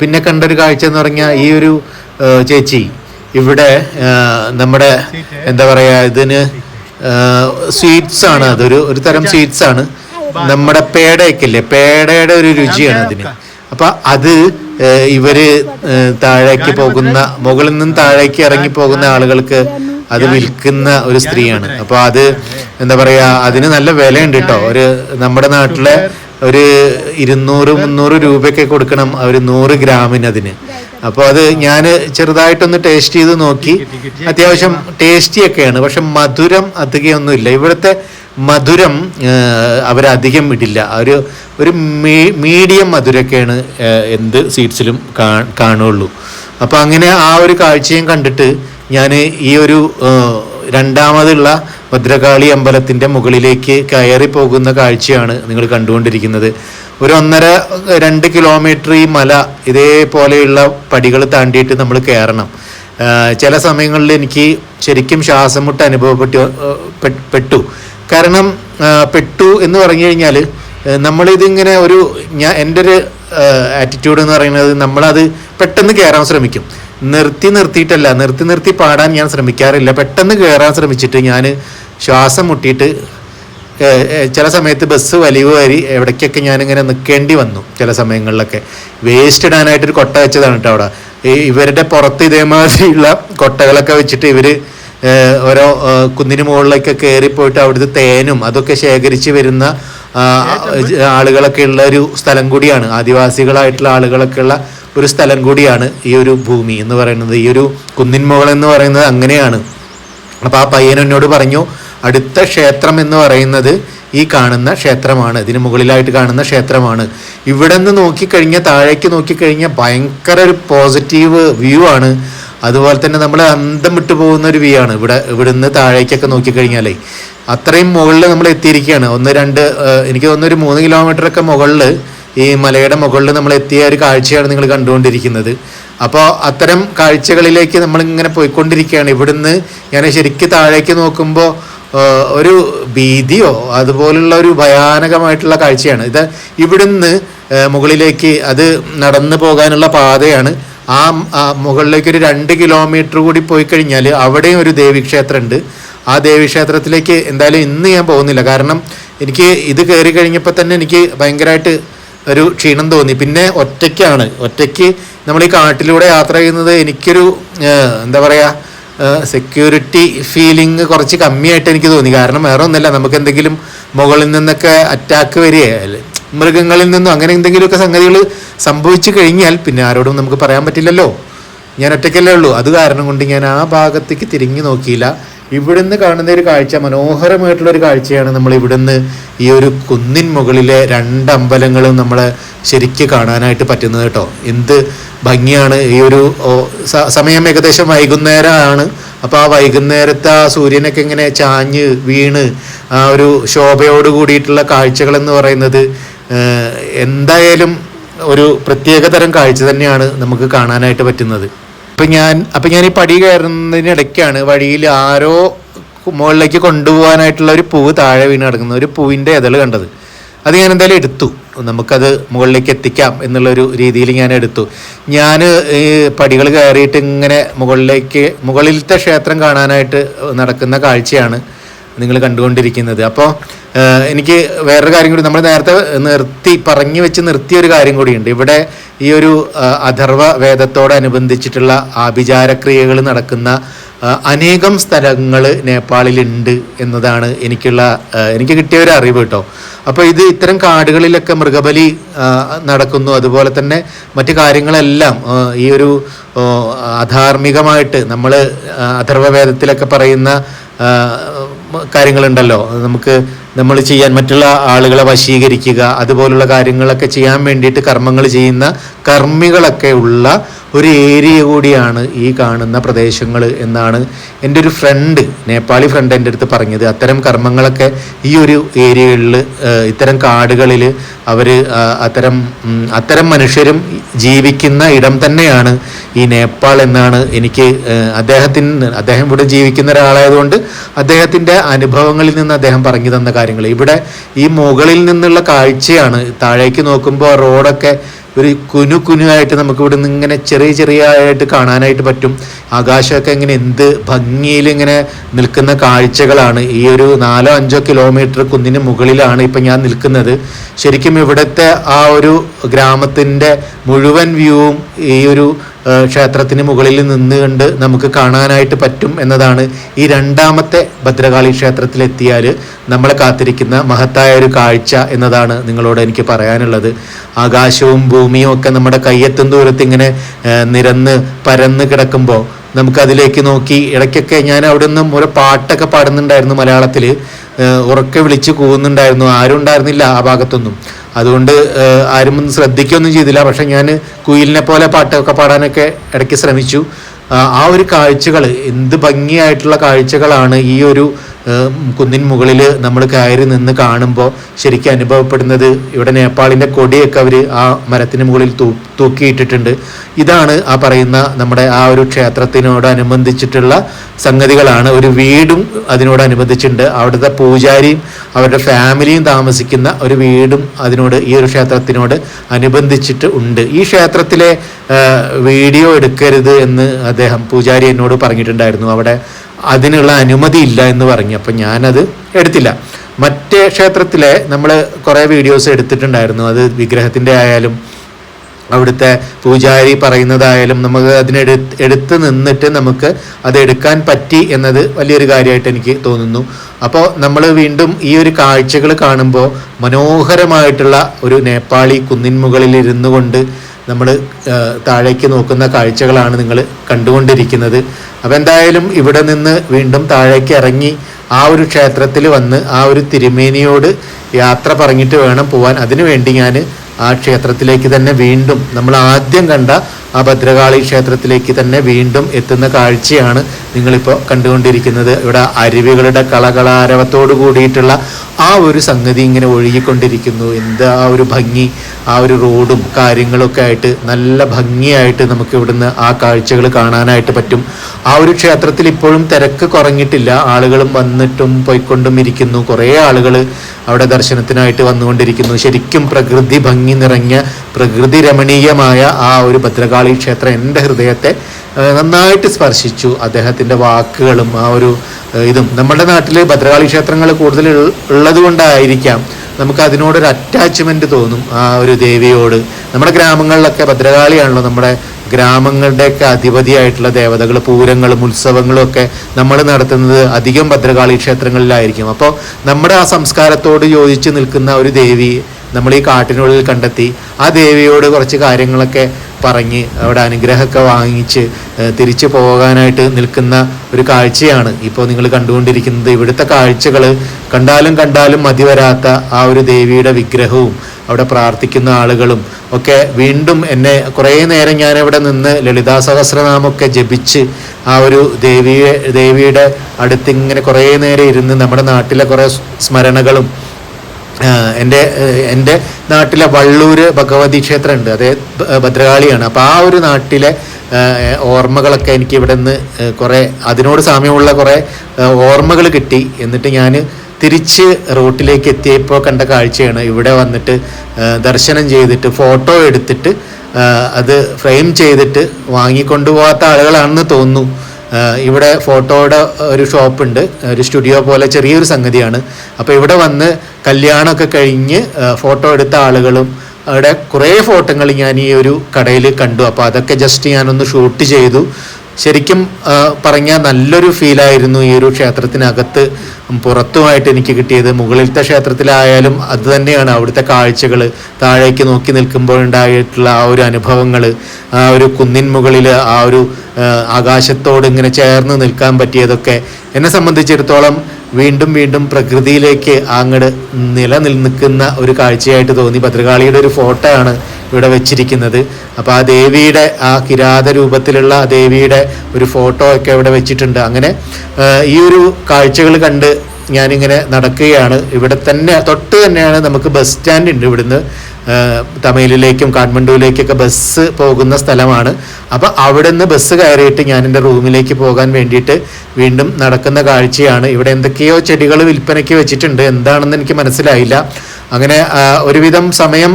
പിന്നെ കണ്ടൊരു കാഴ്ച എന്ന് പറഞ്ഞാൽ ഈ ഒരു ചേച്ചി ഇവിടെ നമ്മുടെ എന്താ പറയുക ഇതിന് സ്വീറ്റ്സ് ആണ്. അതൊരു ഒരു തരം സ്വീറ്റ്സ് ആണ്. നമ്മുടെ പേടയൊക്കെ ഇല്ലേ? പേടയുടെ ഒരു രുചിയാണ് അതിന്. അപ്പൊ അത് ഇവർ താഴേക്ക് പോകുന്ന മുകളിൽ നിന്നും താഴേക്ക് ഇറങ്ങി പോകുന്ന ആളുകൾക്ക് അത് വിൽക്കുന്ന ഒരു സ്ത്രീയാണ്. അപ്പൊ അത് എന്താ പറയാ അതിന് നല്ല വിലയുണ്ട് കേട്ടോ ഒരു നമ്മുടെ നാട്ടിലെ ഒരു ഇരുന്നൂറ് മുന്നൂറ് രൂപയൊക്കെ കൊടുക്കണം ഒരു നൂറ് ഗ്രാമിന് അതിന് അപ്പോൾ അത് ഞാൻ ചെറുതായിട്ടൊന്ന് ടേസ്റ്റ് ചെയ്ത് നോക്കി. അത്യാവശ്യം ടേസ്റ്റി ഒക്കെയാണ് പക്ഷെ മധുരം അധികമൊന്നുമില്ല ഇവിടുത്തെ മധുരം അവരധികം ഇടില്ല. ഒരു ഒരു മീഡിയം മധുരമൊക്കെയാണ് എന്ത് സീഡ്സിലും കാണുള്ളൂ. അപ്പോൾ അങ്ങനെ ആ ഒരു കാഴ്ചയും കണ്ടിട്ട് ഞാൻ ഈ ഒരു രണ്ടാമതുള്ള ഭദ്രകാളി അമ്പലത്തിന്റെ മുകളിലേക്ക് കയറി പോകുന്ന കാഴ്ചയാണ് നിങ്ങൾ കണ്ടുകൊണ്ടിരിക്കുന്നത്. ഒരു ഒന്നര രണ്ട് കിലോമീറ്റർ ഈ മല ഇതേപോലെയുള്ള പടികൾ താണ്ടിയിട്ട് നമ്മൾ കയറണം. ചില സമയങ്ങളിൽ എനിക്ക് ശരിക്കും ശ്വാസം മുട്ട് അനുഭവപ്പെട്ടു പെട്ടു. കാരണം പെട്ടു എന്ന് പറഞ്ഞു കഴിഞ്ഞാൽ നമ്മളിതിങ്ങനെ ഒരു ഞാൻ എന്റെ ഒരു ആറ്റിറ്റ്യൂഡ് എന്ന് പറയുന്നത് നമ്മളത് പെട്ടെന്ന് കയറാൻ ശ്രമിക്കും. നിർത്തി നിർത്തിയിട്ടല്ല നിർത്തി നിർത്തി പാടാൻ ഞാൻ ശ്രമിക്കാറില്ല. പെട്ടെന്ന് കയറാൻ ശ്രമിച്ചിട്ട് ഞാൻ ശ്വാസം മുട്ടിയിട്ട് ചില സമയത്ത് ബസ് വലിവ് വരി എവിടേക്കൊക്കെ ഞാനിങ്ങനെ നിൽക്കേണ്ടി വന്നു ചില സമയങ്ങളിലൊക്കെ. വേസ്റ്റ് ഇടാനായിട്ടൊരു കൊട്ട വെച്ചതാണ് കേട്ടോ അവിടെ. ഇവരുടെ പുറത്ത് ഇതേമാതിരിയുള്ള കൊട്ടകളൊക്കെ വെച്ചിട്ട് ഇവർ ഓരോ കുന്നിന് മുകളിലേക്ക് കയറിപ്പോയിട്ട് അവിടുത്തെ തേനും അതൊക്കെ ശേഖരിച്ച് വരുന്ന ആളുകളൊക്കെ ഉള്ള ഒരു സ്ഥലം കൂടിയാണ്. ആദിവാസികളായിട്ടുള്ള ആളുകളൊക്കെ ഉള്ള ഒരു സ്ഥലം കൂടിയാണ് ഈ ഒരു ഭൂമി എന്ന് പറയുന്നത്. ഈ ഒരു കുന്നിൻ മുകൾ എന്ന് പറയുന്നത് അങ്ങനെയാണ്. അപ്പോൾ ആ പയ്യൻ എന്നോട് പറഞ്ഞു അടുത്ത ക്ഷേത്രം എന്ന് പറയുന്നത് ഈ കാണുന്ന ക്ഷേത്രമാണ്. ഇതിന് മുകളിലായിട്ട് കാണുന്ന ക്ഷേത്രമാണ്. ഇവിടെ നിന്ന് നോക്കിക്കഴിഞ്ഞാൽ താഴേക്ക് നോക്കിക്കഴിഞ്ഞാൽ ഭയങ്കര ഒരു പോസിറ്റീവ് വ്യൂ ആണ്. അതുപോലെ തന്നെ നമ്മൾ അന്തം വിട്ടു പോകുന്ന ഒരു വ്യൂ ആണ്. ഇവിടെ ഇവിടുന്ന് താഴേക്കൊക്കെ നോക്കിക്കഴിഞ്ഞാലേ അത്രയും മുകളിൽ നമ്മൾ എത്തിയിരിക്കുകയാണ്. ഒന്ന് രണ്ട് എനിക്ക് തോന്നുന്നു ഒരു മൂന്ന് കിലോമീറ്റർ ഒക്കെ മുകളിൽ ഈ മലയുടെ മുകളിൽ നമ്മൾ എത്തിയ ഒരു കാഴ്ചയാണ് നിങ്ങൾ കണ്ടുകൊണ്ടിരിക്കുന്നത്. അപ്പോൾ അത്തരം കാഴ്ചകളിലേക്ക് നമ്മൾ ഇങ്ങനെ പോയിക്കൊണ്ടിരിക്കുകയാണ്. ഇവിടുന്ന് ഞാൻ ശരിക്കും താഴേക്ക് നോക്കുമ്പോൾ ഒരു ഭീതിയോ അതുപോലുള്ള ഒരു ഭയാനകമായിട്ടുള്ള കാഴ്ചയാണ്. ഇത് ഇവിടുന്ന് മുകളിലേക്ക് അത് നടന്നു പോകാനുള്ള പാതയാണ്. ആ മുകളിലേക്ക് ഒരു രണ്ട് കിലോമീറ്റർ കൂടി പോയി കഴിഞ്ഞാൽ അവിടെയും ഒരു ദേവീക്ഷേത്രമുണ്ട് ആ ദേവീക്ഷേത്രത്തിലേക്ക് എന്തായാലും ഇന്ന് ഞാൻ പോകുന്നില്ല. കാരണം എനിക്ക് ഇത് കയറി കഴിഞ്ഞപ്പോൾ തന്നെ എനിക്ക് ഭയങ്കരമായിട്ട് ഒരു ക്ഷീണം തോന്നി. പിന്നെ ഒറ്റയ്ക്കാണ്. ഒറ്റയ്ക്ക് നമ്മൾ ഈ കാട്ടിലൂടെ യാത്ര ചെയ്യുന്നത് എനിക്കൊരു എന്താ പറയുക സെക്യൂരിറ്റി ഫീലിംഗ് കുറച്ച് കമ്മിയായിട്ട് എനിക്ക് തോന്നി. കാരണം വേറെ ഒന്നുമില്ല നമുക്ക് എന്തെങ്കിലും മുകളിൽ നിന്നൊക്കെ അറ്റാക്ക് വരികയല്ലേ? മൃഗങ്ങളിൽ നിന്നും അങ്ങനെ എന്തെങ്കിലുമൊക്കെ സംഗതികൾ സംഭവിച്ചു കഴിഞ്ഞാൽ പിന്നെ ആരോടും നമുക്ക് പറയാൻ പറ്റില്ലല്ലോ. ഞാൻ ഒറ്റയ്ക്കല്ലേ ഉള്ളൂ. അത് കാരണം കൊണ്ട് ഞാൻ ആ ഭാഗത്തേക്ക് തിരിഞ്ഞു നോക്കിയില്ല. ഇവിടുന്ന് കാണുന്ന ഒരു കാഴ്ച മനോഹരമായിട്ടുള്ള ഒരു കാഴ്ചയാണ് നമ്മൾ ഇവിടുന്ന് ഈ ഒരു കുന്നിൻ മുകളിലെ രണ്ട് അമ്പലങ്ങളും നമ്മളെ ശരിക്ക് കാണാനായിട്ട് പറ്റുന്നത് കേട്ടോ. എന്ത് ഭംഗിയാണ്. ഈ ഒരു സമയം ഏകദേശം വൈകുന്നേരമാണ്. അപ്പോൾ ആ വൈകുന്നേരത്തെ ആ സൂര്യനൊക്കെ ഇങ്ങനെ ചാഞ്ഞ് വീണ് ആ ഒരു ശോഭയോട് കൂടിയിട്ടുള്ള കാഴ്ചകളെന്ന് പറയുന്നത് എന്തായാലും ഒരു പ്രത്യേകതരം കാഴ്ച തന്നെയാണ് നമുക്ക് കാണാനായിട്ട് പറ്റുന്നത്. അപ്പം ഞാൻ അപ്പം ഞാൻ ഈ പടി കയറുന്നതിനിടയ്ക്കാണ് വഴിയിൽ ആരോ മുകളിലേക്ക് കൊണ്ടുപോകാനായിട്ടുള്ള ഒരു പൂവ് താഴെ വീണ് കിടക്കുന്ന. ഒരു പൂവിന്റെ ഇതൾ കണ്ടത്. അത് ഞാൻ എന്തായാലും എടുത്തു. നമുക്കത് മുകളിലേക്ക് എത്തിക്കാം എന്നുള്ളൊരു രീതിയിൽ ഞാൻ എടുത്തു. ഞാൻ ഈ പടികൾ കയറിയിട്ട് ഇങ്ങനെ മുകളിലേക്ക് മുകളിലത്തെ ക്ഷേത്രം കാണാനായിട്ട് നടക്കുന്ന കാഴ്ചയാണ്. നിങ്ങൾ കണ്ടുകൊണ്ടിരിക്കുന്നത്. അപ്പോൾ എനിക്ക് വേറൊരു കാര്യം കൂടി നമ്മൾ നേരത്തെ നിർത്തി പറഞ്ഞു വെച്ച് നിർത്തിയ ഒരു കാര്യം കൂടിയുണ്ട്. ഇവിടെ ഈ ഒരു അഥർവ വേദത്തോടനുബന്ധിച്ചിട്ടുള്ള ആഭിചാരക്രിയകൾ നടക്കുന്ന അനേകം സ്ഥലങ്ങൾ നേപ്പാളിലുണ്ട് എന്നതാണ് എനിക്കുള്ള എനിക്ക് കിട്ടിയ ഒരു അറിവ് കേട്ടോ. അപ്പോൾ ഇത് ഇത്തരം കാടുകളിലൊക്കെ മൃഗബലി നടക്കുന്നു. അതുപോലെ തന്നെ മറ്റു കാര്യങ്ങളെല്ലാം ഈ ഒരു അധാർമികമായിട്ട് നമ്മൾ അഥർവവേദത്തിലൊക്കെ പറയുന്ന കാര്യങ്ങളുണ്ടല്ലോ. നമുക്ക് നമ്മൾ ചെയ്യാൻ മറ്റുള്ള ആളുകളെ വശീകരിക്കുക അതുപോലുള്ള കാര്യങ്ങളൊക്കെ ചെയ്യാൻ വേണ്ടിയിട്ട് കർമ്മങ്ങൾ ചെയ്യുന്ന കർമ്മികളൊക്കെ ഉള്ള ഒരു ഏരിയ കൂടിയാണ് ഈ കാണുന്ന പ്രദേശങ്ങൾ എന്നാണ് എന്റെ ഒരു ഫ്രണ്ട് നേപ്പാളി ഫ്രണ്ട് എന്റെ അടുത്ത് പറഞ്ഞത്. അത്തരം കർമ്മങ്ങളൊക്കെ ഈ ഒരു ഏരിയകളിൽ ഇത്തരം കാടുകളിൽ അവർ അത്തരം അത്തരം മനുഷ്യരും ജീവിക്കുന്ന ഇടം തന്നെയാണ് ഈ നേപ്പാൾ എന്നാണ് എനിക്ക് അദ്ദേഹത്തിന് അദ്ദേഹം ഇവിടെ ജീവിക്കുന്ന ഒരാളായതുകൊണ്ട് അദ്ദേഹത്തിന്റെ അനുഭവങ്ങളിൽ നിന്ന് അദ്ദേഹം പറഞ്ഞു തന്ന കാര്യങ്ങൾ. ഇവിടെ ഈ മുകളിൽ നിന്നുള്ള കാഴ്ചയാണ്. താഴേക്ക് നോക്കുമ്പോൾ റോഡൊക്കെ ഒരു കുനു കുനുവായിട്ട് നമുക്ക് ഇവിടെ നിന്ന് ഇങ്ങനെ ചെറിയ ചെറിയ ആയിട്ട് കാണാനായിട്ട് പറ്റും. ആകാശമൊക്കെ ഇങ്ങനെ എന്ത് ഭംഗിയിൽ ഇങ്ങനെ നിൽക്കുന്ന കാഴ്ചകളാണ്. ഈ ഒരു നാലോ അഞ്ചോ കിലോമീറ്റർ കുന്നിന് മുകളിലാണ് ഇപ്പം ഞാൻ നിൽക്കുന്നത്. ശരിക്കും ഇവിടുത്തെ ആ ഒരു ഗ്രാമത്തിന്റെ മുഴുവൻ വ്യൂവും ഈ ഒരു ക്ഷേത്രത്തിന് മുകളിൽ നിന്നുകൊണ്ട് നമുക്ക് കാണാനായിട്ട് പറ്റും എന്നതാണ് ഈ രണ്ടാമത്തെ ഭദ്രകാളി ക്ഷേത്രത്തിലെത്തിയാൽ നമ്മളെ കാത്തിരിക്കുന്ന മഹത്തായ ഒരു കാഴ്ച എന്നതാണ് നിങ്ങളോട് എനിക്ക് പറയാനുള്ളത്. ആകാശവും ഭൂമിയും ഒക്കെ നമ്മുടെ കയ്യെത്തും ദൂരത്ത് ഇങ്ങനെ നിരന്ന് പരന്ന് കിടക്കുമ്പോൾ നമുക്കതിലേക്ക് നോക്കി. ഇടയ്ക്കൊക്കെ ഞാൻ അവിടെ നിന്നും ഒരു പാട്ടൊക്കെ പാടുന്നുണ്ടായിരുന്നു മലയാളത്തിൽ ഉറക്കെ വിളിച്ച് കൂവുന്നുണ്ടായിരുന്നു. ആരും ഉണ്ടായിരുന്നില്ല ആ ഭാഗത്തൊന്നും. അതുകൊണ്ട് ആരും ഒന്നും ശ്രദ്ധിക്കൊന്നും ചെയ്തില്ല. പക്ഷെ ഞാൻ കുയിലിനെ പോലെ പാട്ടൊക്കെ പാടാനൊക്കെ ഇടയ്ക്ക് ശ്രമിച്ചു. ആ, ഒരു കാഴ്ചകൾ എന്ത് ഭംഗിയായിട്ടുള്ള കാഴ്ചകളാണ് ഈ ഒരു കുന്നിൻ മുകളിൽ നമ്മൾ കയറി നിന്ന് കാണുമ്പോൾ ശരിക്കും അനുഭവപ്പെടുന്നത് ഇവിടെ നേപ്പാളിന്റെ കൊടിയൊക്കെ അവർ ആ മരത്തിന് മുകളിൽ തൂ തൂക്കിയിട്ടിട്ടുണ്ട്. ഇതാണ് ആ പറയുന്ന നമ്മുടെ ആ ഒരു ക്ഷേത്രത്തിനോടനുബന്ധിച്ചിട്ടുള്ള സംഗതികളാണ്. ഒരു വീടും അതിനോടനുബന്ധിച്ചിട്ടുണ്ട്. അവിടുത്തെ പൂജാരിയും അവരുടെ ഫാമിലിയും താമസിക്കുന്ന ഒരു വീടും അതിനോട് ഈ ഒരു ക്ഷേത്രത്തിനോട് അനുബന്ധിച്ചിട്ട് ഉണ്ട്. ഈ ക്ഷേത്രത്തിലെ വീഡിയോ എടുക്കരുത് എന്ന് അദ്ദേഹം പൂജാരി എന്നോട് പറഞ്ഞിട്ടുണ്ടായിരുന്നു. അവിടെ അതിനുള്ള അനുമതി ഇല്ല എന്ന് പറഞ്ഞു അപ്പം ഞാനത് എടുത്തില്ല. മറ്റേ ക്ഷേത്രത്തിലെ നമ്മൾ കുറേ വീഡിയോസ് എടുത്തിട്ടുണ്ടായിരുന്നു. അത് വിഗ്രഹത്തിന്റെ ആയാലും അവിടുത്തെ പൂജാരി പറയുന്നതായാലും നമുക്ക് അതിനെടു എടുത്ത് നിന്നിട്ട് നമുക്ക് അത് എടുക്കാൻ പറ്റി എന്നത് വലിയൊരു കാര്യമായിട്ട് എനിക്ക് തോന്നുന്നു. അപ്പോൾ നമ്മൾ വീണ്ടും ഈ ഒരു കാഴ്ചകൾ കാണുമ്പോൾ മനോഹരമായിട്ടുള്ള ഒരു നേപ്പാളി കുന്നിൻ മുകളിൽ ഇരുന്നു കൊണ്ട് നമ്മൾ താഴേക്ക് നോക്കുന്ന കാഴ്ചകളാണ് നിങ്ങൾ കണ്ടുകൊണ്ടിരിക്കുന്നത്. അപ്പോൾ എന്തായാലും ഇവിടെ നിന്ന് വീണ്ടും താഴേക്ക് ഇറങ്ങി ആ ഒരു ക്ഷേത്രത്തിൽ വന്ന് ആ ഒരു തിരുമേനിയോട് യാത്ര പറഞ്ഞിട്ട് വേണം പോവാൻ. അതിനുവേണ്ടി ഞാൻ ആ ക്ഷേത്രത്തിലേക്ക് തന്നെ വീണ്ടും നമ്മൾ ആദ്യം കണ്ട ആ ഭദ്രകാളി ക്ഷേത്രത്തിലേക്ക് തന്നെ വീണ്ടും എത്തുന്ന കാഴ്ചയാണ് നിങ്ങളിപ്പോൾ കണ്ടുകൊണ്ടിരിക്കുന്നത്. ഇവിടെ അരുവികളുടെ കളകളാരവത്തോട് കൂടിയിട്ടുള്ള ആ ഒരു സംഗതി ഇങ്ങനെ ഒഴുകിക്കൊണ്ടിരിക്കുന്നു. എന്താ ആ ഒരു ഭംഗി ആ ഒരു റോഡും കാര്യങ്ങളൊക്കെ ആയിട്ട് നല്ല ഭംഗിയായിട്ട് നമുക്ക് ഇവിടുന്ന് ആ കാഴ്ചകൾ കാണാനായിട്ട് പറ്റും. ആ ഒരു ക്ഷേത്രത്തിൽ ഇപ്പോഴും തിരക്ക് കുറഞ്ഞിട്ടില്ല. ആളുകളും വന്നിട്ടും പോയിക്കൊണ്ടും ഇരിക്കുന്നു. കുറേ ആളുകൾ അവിടെ ദർശനത്തിനായിട്ട് വന്നുകൊണ്ടിരിക്കുന്നു. ശരിക്കും പ്രകൃതി ഭംഗി നിറഞ്ഞ പ്രകൃതി രമണീയമായ ആ ഒരു ഭദ്രകാളി ക്ഷേത്രം എന്റെ ഹൃദയത്തെ നന്നായിട്ട് സ്പർശിച്ചു. അദ്ദേഹത്തിന്റെ വാക്കുകളും ആ ഒരു ഇതും. നമ്മുടെ നാട്ടിൽ ഭദ്രകാളി ക്ഷേത്രങ്ങൾ കൂടുതൽ ഉള്ളത് കൊണ്ടായിരിക്കാം നമുക്ക് അതിനോടൊരു അറ്റാച്ച്മെന്റ് തോന്നും ആ ഒരു ദേവിയോട്. നമ്മുടെ ഗ്രാമങ്ങളിലൊക്കെ ഭദ്രകാളിയാണല്ലോ നമ്മുടെ ഗ്രാമങ്ങളുടെയൊക്കെ അധിപതിയായിട്ടുള്ള ദേവതകൾ പൂരങ്ങളും ഉത്സവങ്ങളും ഒക്കെ നമ്മൾ നടത്തുന്നത് അധികം ഭദ്രകാളി ക്ഷേത്രങ്ങളിലായിരിക്കും. അപ്പോൾ നമ്മുടെ ആ സംസ്കാരത്തോട് യോജിച്ച് നിൽക്കുന്ന ഒരു ദേവി നമ്മൾ ഈ കാട്ടിനുള്ളിൽ കണ്ടെത്തി ആ ദേവിയോട് കുറച്ച് കാര്യങ്ങളൊക്കെ പറഞ്ഞ് അവിടെ അനുഗ്രഹമൊക്കെ വാങ്ങിച്ച് തിരിച്ചു പോകാനായിട്ട് നിൽക്കുന്ന ഒരു കാഴ്ചയാണ് ഇപ്പോൾ നിങ്ങൾ കണ്ടുകൊണ്ടിരിക്കുന്നത്. ഇവിടുത്തെ കാഴ്ചകൾ കണ്ടാലും കണ്ടാലും മതി വരാത്ത ആ ഒരു ദേവിയുടെ വിഗ്രഹവും അവിടെ പ്രാർത്ഥിക്കുന്ന ആളുകളും ഒക്കെ വീണ്ടും എന്നെ കുറേ നേരം ഞാൻ ഇവിടെ നിന്ന് ലളിതാ സഹസ്രനാമൊക്കെ ജപിച്ച് ആ ഒരു ദേവിയെ ദേവിയുടെ അടുത്തിങ്ങനെ കുറേ നേരം ഇരുന്ന് നമ്മുടെ നാട്ടിലെ കുറേ സ്മരണകളും എന്റെ എന്റെ നാട്ടിലെ വള്ളൂര് ഭഗവതി ക്ഷേത്രമുണ്ട്. അതേ ഭദ്രകാളിയാണ്. അപ്പോൾ ആ ഒരു നാട്ടിലെ ഓർമ്മകളൊക്കെ എനിക്ക് ഇവിടെ നിന്ന് കുറേ അതിനോട് സാമ്യമുള്ള കുറേ ഓർമ്മകൾ കിട്ടി. എന്നിട്ട് ഞാൻ തിരിച്ച് റൂട്ടിലേക്ക് എത്തിയപ്പോൾ കണ്ട കാഴ്ചയാണ്. ഇവിടെ വന്നിട്ട് ദർശനം ചെയ്തിട്ട് ഫോട്ടോ എടുത്തിട്ട് അത് ഫ്രെയിം ചെയ്തിട്ട് വാങ്ങിക്കൊണ്ടുപോകാത്ത ആളുകളാണെന്ന് തോന്നുന്നു. ഇവിടെ ഫോട്ടോയുടെ ഒരു ഷോപ്പുണ്ട്. ഒരു സ്റ്റുഡിയോ പോലെ ചെറിയൊരു സംഗതിയാണ്. അപ്പോൾ ഇവിടെ വന്ന് കല്യാണമൊക്കെ കഴിഞ്ഞ് ഫോട്ടോ എടുത്ത ആളുകളും അവിടെ കുറേ ഫോട്ടോകൾ ഞാൻ ഈ ഒരു കടയിൽ കണ്ടു. അപ്പോൾ അതൊക്കെ ജസ്റ്റ് ഞാനൊന്ന് ഷൂട്ട് ചെയ്തു. ശരിക്കും പറഞ്ഞാൽ നല്ലൊരു ഫീലായിരുന്നു ഈ ഒരു ക്ഷേത്രത്തിനകത്ത് പുറത്തുമായിട്ട് എനിക്ക് കിട്ടിയത്. മുകളിലത്തെ ക്ഷേത്രത്തിലായാലും അത് തന്നെയാണ് അവിടുത്തെ കാഴ്ചകൾ താഴേക്ക് നോക്കി നിൽക്കുമ്പോൾ ഉണ്ടായിട്ടുള്ള ആ ഒരു അനുഭവങ്ങൾ ആ ഒരു കുന്നിൻ മുകളിൽ ആ ഒരു ആകാശത്തോട് ഇങ്ങനെ ചേർന്ന് നിൽക്കാൻ പറ്റിയതൊക്കെ എന്നെ സംബന്ധിച്ചിടത്തോളം വീണ്ടും വീണ്ടും പ്രകൃതിയിലേക്ക് അങ്ങട് നിലനിൽക്കുന്ന ഒരു കാഴ്ചയായിട്ട് തോന്നി. ഭദ്രകാളിയുടെ ഒരു ഫോട്ടോ ആണ് ഇവിടെ വെച്ചിരിക്കുന്നത്. അപ്പോൾ ആ ദേവിയുടെ ആ കിരാത രൂപത്തിലുള്ള ആ ദേവിയുടെ ഒരു ഫോട്ടോ ഒക്കെ ഇവിടെ വെച്ചിട്ടുണ്ട്. അങ്ങനെ ഈ ഒരു കാഴ്ചകൾ കണ്ട് ഞാനിങ്ങനെ നടക്കുകയാണ്. ഇവിടെ തന്നെ തൊട്ട് തന്നെയാണ് നമുക്ക് ബസ് സ്റ്റാൻഡ് ഉണ്ട് ഇവിടുന്ന്. തമിഴിലേക്കും കാഠ്മണ്ഡുവിലേക്കൊക്കെ ബസ് പോകുന്ന സ്ഥലമാണ്. അപ്പോൾ അവിടെ നിന്ന് ബസ് കയറിയിട്ട് ഞാൻ എന്റെ റൂമിലേക്ക് പോകാൻ വേണ്ടിയിട്ട് വീണ്ടും നടക്കുന്ന കാഴ്ചയാണ്. ഇവിടെ എന്തൊക്കെയോ ചെടികൾ വിൽപ്പനയ്ക്ക് വെച്ചിട്ടുണ്ട്. എന്താണെന്ന് എനിക്ക് മനസ്സിലായില്ല. അങ്ങനെ ഒരുവിധം സമയം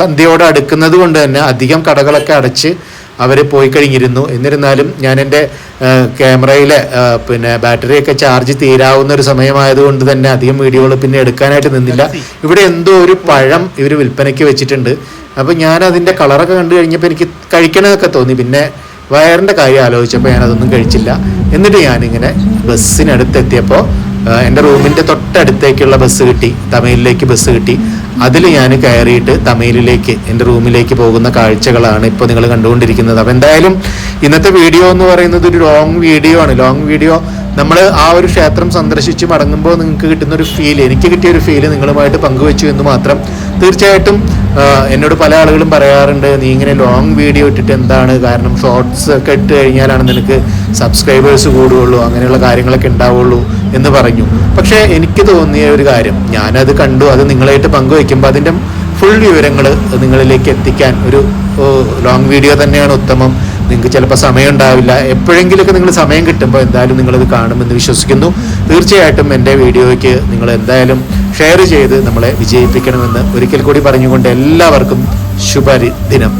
സന്ധ്യയോടെ അടുക്കുന്നത് കൊണ്ട് തന്നെ അധികം കടകളൊക്കെ അടച്ച് അവർ പോയി കഴിഞ്ഞിരുന്നു. എന്നിരുന്നാലും ഞാൻ എന്റെ ക്യാമറയിലെ പിന്നെ ബാറ്ററിയൊക്കെ ചാർജ് തീരാവുന്ന ഒരു സമയമായതുകൊണ്ട് തന്നെ അധികം വീഡിയോകൾ പിന്നെ എടുക്കാനായിട്ട് നിന്നില്ല. ഇവിടെ എന്തോ ഒരു പഴം ഇവർ വിൽപ്പനയ്ക്ക് വെച്ചിട്ടുണ്ട്. അപ്പോൾ ഞാൻ അതിന്റെ കളറൊക്കെ കണ്ടു കഴിഞ്ഞപ്പോൾ എനിക്ക് കഴിക്കണമെന്നൊക്കെ തോന്നി. പിന്നെ വയറിന്റെ കാര്യം ആലോചിച്ചപ്പോൾ ഞാൻ അതൊന്നും കഴിച്ചില്ല. എന്നിട്ട് ഞാനിങ്ങനെ ബസ്സിനടുത്തെത്തിയപ്പോൾ എന്റെ റൂമിന്റെ തൊട്ടടുത്തേക്കുള്ള ബസ് കിട്ടി. തമിഴിലേക്ക് ബസ് കിട്ടി. അതിൽ ഞാൻ കയറിയിട്ട് തമിഴിലേക്ക് എന്റെ റൂമിലേക്ക് പോകുന്ന കാഴ്ചകളാണ് ഇപ്പോൾ നിങ്ങൾ കണ്ടുകൊണ്ടിരിക്കുന്നത്. അപ്പോൾ എന്തായാലും ഇന്നത്തെ വീഡിയോ എന്ന് പറയുന്നത് ഒരു ലോങ് വീഡിയോ ആണ്. ലോങ് വീഡിയോ നമ്മൾ ആ ഒരു ക്ഷേത്രം സന്ദർശിച്ച് മടങ്ങുമ്പോൾ നിങ്ങൾക്ക് കിട്ടുന്ന ഒരു ഫീൽ എനിക്ക് കിട്ടിയ ഒരു ഫീൽ നിങ്ങളുമായിട്ട് പങ്കുവെച്ചു എന്ന് മാത്രം തീർച്ചയായിട്ടും എന്നോട് പല ആളുകളും പറയാറുണ്ട് നീ ഇങ്ങനെ ലോങ് വീഡിയോ ഇട്ടിട്ട് എന്താണ്? കാരണം ഷോർട്സ് ഒക്കെ ഇട്ട് കഴിഞ്ഞാലാണ് നിനക്ക് സബ്സ്ക്രൈബേഴ്സ് കൂടുകയുള്ളൂ അങ്ങനെയുള്ള കാര്യങ്ങളൊക്കെ ഉണ്ടാവുള്ളൂ എന്ന് പറഞ്ഞു. പക്ഷേ എനിക്ക് തോന്നിയ ഒരു കാര്യം ഞാനത് കണ്ടു അത് നിങ്ങളായിട്ട് പങ്കുവയ്ക്കുമ്പോൾ അതിന്റെ ഫുൾ വിവരങ്ങൾ നിങ്ങളിലേക്ക് എത്തിക്കാൻ ഒരു ലോങ് വീഡിയോ തന്നെയാണ് ഉത്തമം. നിങ്ങൾക്ക് ചിലപ്പോൾ സമയം ഉണ്ടാവില്ല. എപ്പോഴെങ്കിലുമൊക്കെ നിങ്ങൾ സമയം കിട്ടുമ്പോൾ എന്തായാലും നിങ്ങളത് കാണുമെന്ന് വിശ്വസിക്കുന്നു. തീർച്ചയായിട്ടും എന്റെ വീഡിയോയ്ക്ക് നിങ്ങൾ എന്തായാലും ഷെയർ ചെയ്ത് നമ്മളെ വിജയിപ്പിക്കണമെന്ന് ഒരിക്കൽ കൂടി പറഞ്ഞുകൊണ്ട് എല്ലാവർക്കും ശുഭ ദിനം